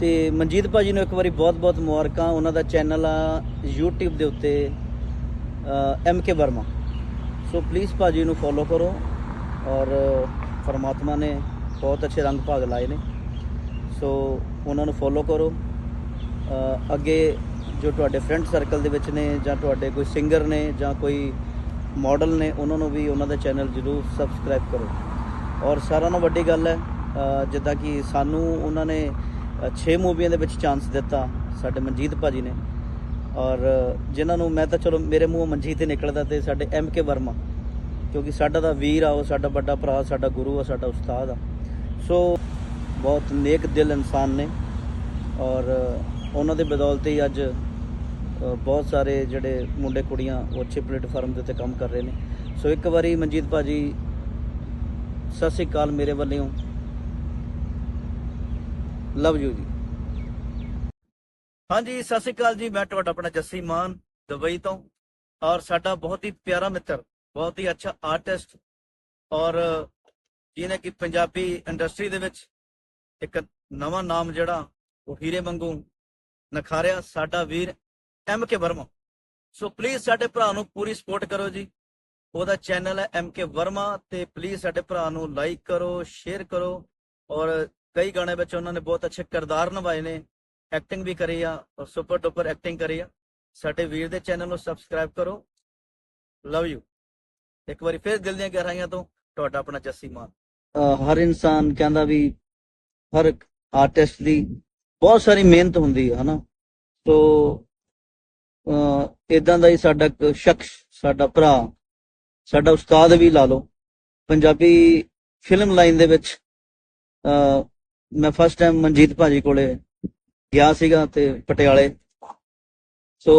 ਤੇ ਮਨਜੀਤ ਭਾਜੀ ਨੂੰ ਇੱਕ ਵਾਰੀ ਬਹੁਤ-ਬਹੁਤ ਮੁਬਾਰਕਾਂ, ਉਹਨਾਂ ਦਾ ਚੈਨਲ ਆ YouTube ਦੇ ਉੱਤੇ M K Varma so please ਭਾਜੀ ਨੂੰ ਫੋਲੋ ਕਰੋ ਔਰ ਪਰਮਾਤਮਾ ਨੇ ਬਹੁਤ ਅੱਛੇ ਰੰਗ ਭਾਗ ਲਾਏ ਨੇ। ਸੋ ਉਹਨਾਂ ਨੂੰ ਫੋਲੋ ਕਰੋ। ਅੱਗੇ ਜੋ ਤੁਹਾਡੇ ਫਰੈਂਡ ਸਰਕਲ ਦੇ ਵਿੱਚ ਨੇ ਜਾਂ ਤੁਹਾਡੇ ਕੋਈ ਸਿੰਗਰ ਨੇ ਜਾਂ ਕੋਈ ਮਾਡਲ ਨੇ, ਉਹਨਾਂ ਨੂੰ ਵੀ ਉਹਨਾਂ ਦਾ ਚੈਨਲ ਜਰੂਰ ਸਬਸਕ੍ਰਾਈਬ ਕਰੋ। ਔਰ ਸਾਰਿਆਂ ਨਾਲੋਂ ਵੱਡੀ ਗੱਲ ਹੈ ਜਿੱਦਾਂ ਕਿ ਸਾਨੂੰ ਉਹਨਾਂ ਨੇ 6 ਮੂਵੀਆਂ ਦੇ ਵਿੱਚ ਚਾਂਸ ਦਿੱਤਾ ਸਾਡੇ ਮਨਜੀਤ ਭਾਜੀ ਨੇ। ਔਰ ਜਿਨ੍ਹਾਂ ਨੂੰ ਮੈਂ ਤਾਂ ਚਲੋ ਮੇਰੇ ਮੂੰਹ ਮਨਜੀਤ ਹੀ ਨਿਕਲਦਾ ਤੇ ਸਾਡੇ ਐਮ ਕੇ ਵਰਮਾ, ਕਿਉਂਕਿ ਸਾਡਾ ਦਾ ਵੀਰ ਆ, ਉਹ ਸਾਡਾ ਵੱਡਾ ਭਰਾ, ਸਾਡਾ ਗੁਰੂ ਆ, ਸਾਡਾ ਉਸਤਾਦ ਆ। ਸੋ ਬਹੁਤ ਨੇਕ ਦਿਲ ਇਨਸਾਨ ਨੇ। ਔਰ ਉਹਨਾਂ ਦੇ ਬਦੌਲਤ ਹੀ ਅੱਜ ਬਹੁਤ ਸਾਰੇ ਜਿਹੜੇ ਮੁੰਡੇ ਕੁੜੀਆਂ ਉਹ ਅੱਛੇ ਪਲੇਟਫਾਰਮ ਦੇ ਉੱਤੇ ਕੰਮ ਕਰ ਰਹੇ ਨੇ। ਸੋ ਇੱਕ ਵਾਰੀ ਮਨਜੀਤ ਭਾਜੀ, ਸਤਿ ਸ੍ਰੀ ਅਕਾਲ ਮੇਰੇ ਵੱਲੋਂ। ਲਵ ਯੂ ਜੀ। ਹਾਂਜੀ, ਸਤਿ ਸ੍ਰੀ ਅਕਾਲ ਜੀ, ਮੈਂ ਤੁਹਾਡਾ ਆਪਣਾ ਜੱਸੀ ਮਾਨ, ਦੁਬਈ ਤੋਂ। ਔਰ ਸਾਡਾ ਬਹੁਤ ਹੀ ਪਿਆਰਾ ਮਿੱਤਰ, ਬਹੁਤ ਹੀ ਅੱਛਾ ਆਰਟਿਸਟ ਔਰ ਜਿਹਨੇ ਕਿ ਪੰਜਾਬੀ ਇੰਡਸਟਰੀ ਦੇ ਵਿੱਚ ਇੱਕ ਨਵਾਂ ਨਾਮ ਜਿਹੜਾ, ਉਹ ਹੀਰੇ ਵਾਂਗੂ ਨਖਾਰਿਆ, ਸਾਡਾ ਵੀਰ M K Varma so please ਸਾਡੇ ਭਰਾ ਨੂੰ ਪੂਰੀ ਸਪੋਰਟ ਕਰੋ ਜੀ। ਉਹਦਾ ਚੈਨਲ ਹੈ ਐਮ ਕੇ ਵਰਮਾ ਤੇ ਪਲੀਜ਼ ਸਾਡੇ ਭਰਾ ਨੂੰ ਲਾਈਕ ਕਰੋ ਸ਼ੇਅਰ ਕਰੋ। ਔਰ ਕਈ ਗਾਣੇ ਵਿੱਚ ਉਹਨਾਂ ਨੇ ਬਹੁਤ ਅੱਛੇ ਕਿਰਦਾਰ ਨਿਭਾਏ ਨੇ ਐਕਟਿੰਗ ਵੀ ਕਰੀ ਆ, ਔਰ ਸੁਪਰ ਡੁਪਰ ਐਕਟਿੰਗ ਕਰੀ ਆ। ਸਾਡੇ ਵੀਰ ਦੇ ਚੈਨਲ ਨੂੰ ਸਬਸਕ੍ਰਾਈਬ ਕਰੋ। ਲਵ ਯੂ ਇੱਕ ਵਾਰੀ ਫਿਰ ਦਿਲ ਦੀਆਂ ਗਹਿਰਾਈਆਂ ਤੋਂ ਤੁਹਾਡਾ ਆਪਣਾ ਜੱਸੀ ਮਾਨ। ਹਰ ਇਨਸਾਨ ਕਹਿੰਦਾ ਵੀ ਹਰ ਆਰਟਿਸਟ ਦੀ ਬਹੁਤ ਸਾਰੀ ਮਿਹਨਤ ਹੁੰਦੀ ਹੈ ਹਨਾ? ਸੋ ਇਦਾਂ ਦਾ ਹੀ ਸਾਡਾ ਇੱਕ ਸ਼ਖਸ, ਸਾਡਾ ਭਰਾ, ਸਾਡਾ ਉਸਤਾਦ ਵੀ ਲਾ ਲਓ। ਪੰਜਾਬੀ ਫਿਲਮ ਲਾਈਨ ਦੇ ਵਿੱਚ ਮੈਂ ਫਸਟ ਟਾਈਮ ਮਨਜੀਤ ਭਾਜੀ ਕੋਲੇ ਗਿਆ ਸੀਗਾ ਤੇ ਪਟਿਆਲੇ। ਸੋ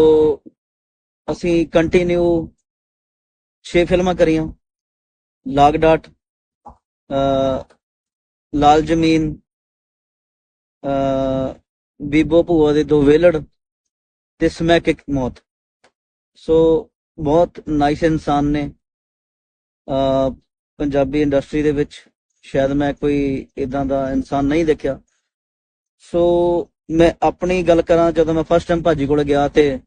ਅਸੀਂ ਕੰਟੀਨਿਊ 6 ਫਿਲਮਾਂ ਕਰੀਆਂ। ਲਾਗ ਡਾਟ ਲਾਲ ਜ਼ਮੀਨ ਬੀਬੋ ਭੂਆ ਦੇ ਦੋ ਵੇਲੜ ਤੇ ਸਮੈਕ ਇੱਕ ਮੌਤ। ਸੋ ਬਹੁਤ ਨਾਈਸ ਇਨਸਾਨ ਨੇ ਪੰਜਾਬੀ ਇੰਡਸਟਰੀ ਦੇ ਵਿੱਚ। ਸ਼ਾਇਦ ਮੈਂ ਕੋਈ ਇਦਾਂ ਦਾ ਇਨਸਾਨ ਨਹੀਂ ਦੇਖਿਆ। ਸੋ ਮੈਂ ਆਪਣੀ ਗੱਲ ਕਰਾਂ ਜਦੋਂ ਮੈਂ ਫਸਟ ਟਾਈਮ ਭਾਜੀ ਕੋਲ ਗਿਆ ਤੇ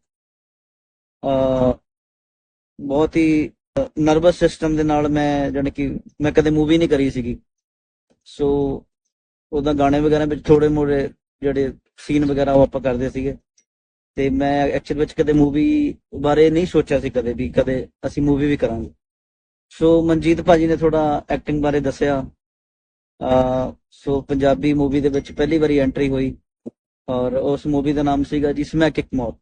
ਅਹ, ਬਹੁਤ ਹੀ ਨਰਵਸ ਸਿਸਟਮ ਦੇ ਨਾਲ ਮੈਂ ਜਾਣੀ ਕਿ ਮੈਂ ਕਦੇ ਮੂਵੀ ਨਹੀਂ ਕਰੀ ਸੀਗੀ। ਸੋ ਉਹਦਾ ਗਾਣੇ ਵਗੈਰਾ ਵਿੱਚ ਥੋੜੇ ਮੋੜੇ ਜਿਹੜੇ ਸੀਨ ਵਗੈਰਾ ਉਹ ਆਪਾਂ ਕਰਦੇ ਸੀਗੇ। ਤੇ ਮੈਂ ਐਕਚੁਅਲ ਵਿੱਚ ਕਦੇ ਮੂਵੀ ਬਾਰੇ ਨਹੀਂ ਸੋਚਿਆ ਸੀ ਕਦੇ ਵੀ ਕਦੇ ਅਸੀਂ ਮੂਵੀ ਵੀ ਕਰਾਂਗੇ। ਸੋ ਮਨਜੀਤ ਭਾਜੀ ਨੇ ਥੋੜਾ ਐਕਟਿੰਗ ਬਾਰੇ ਦੱਸਿਆ। ਸੋ ਪੰਜਾਬੀ ਮੂਵੀ ਦੇ ਵਿੱਚ ਪਹਿਲੀ ਵਾਰੀ ਐਂਟਰੀ ਹੋਈ ਔਰ ਉਸ ਮੂਵੀ ਦਾ ਨਾਮ ਸੀਗਾ ਜੀ ਸਮੈਕ ਇੱਕ ਮੌਤ